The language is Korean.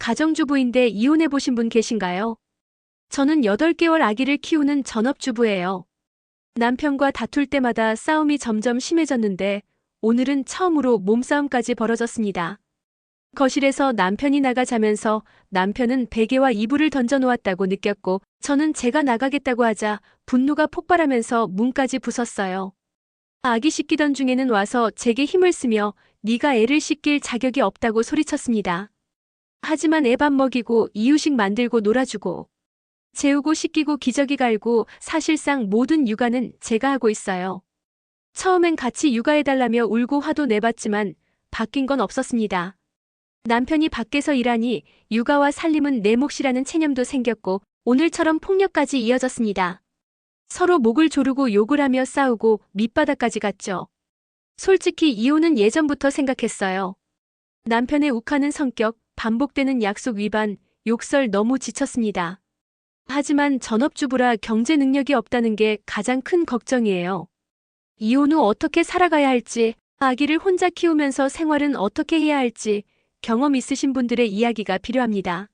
가정주부인데 이혼해 보신 분 계신가요? 저는 8개월 아기를 키우는 전업주부예요. 남편과 다툴 때마다 싸움이 점점 심해졌는데 오늘은 처음으로 몸싸움까지 벌어졌습니다. 거실에서 남편이 나가 자면서 남편은 베개와 이불을 던져 놓았다고 느꼈고 저는 제가 나가겠다고 하자 분노가 폭발하면서 문까지 부쉈어요. 아기 씻기던 중에는 와서 제게 힘을 쓰며 네가 애를 씻길 자격이 없다고 소리쳤습니다. 하지만 애 밥 먹이고 이유식 만들고 놀아주고 재우고 씻기고 기저귀 갈고 사실상 모든 육아는 제가 하고 있어요. 처음엔 같이 육아해달라며 울고 화도 내봤지만 바뀐 건 없었습니다. 남편이 밖에서 일하니 육아와 살림은 내 몫이라는 체념도 생겼고 오늘처럼 폭력까지 이어졌습니다. 서로 목을 조르고 욕을 하며 싸우고 밑바닥까지 갔죠. 솔직히 이혼은 예전부터 생각했어요. 남편의 욱하는 성격, 반복되는 약속 위반, 욕설 너무 지쳤습니다. 하지만 전업주부라 경제 능력이 없다는 게 가장 큰 걱정이에요. 이혼 후 어떻게 살아가야 할지, 아기를 혼자 키우면서 생활은 어떻게 해야 할지 경험 있으신 분들의 이야기가 필요합니다.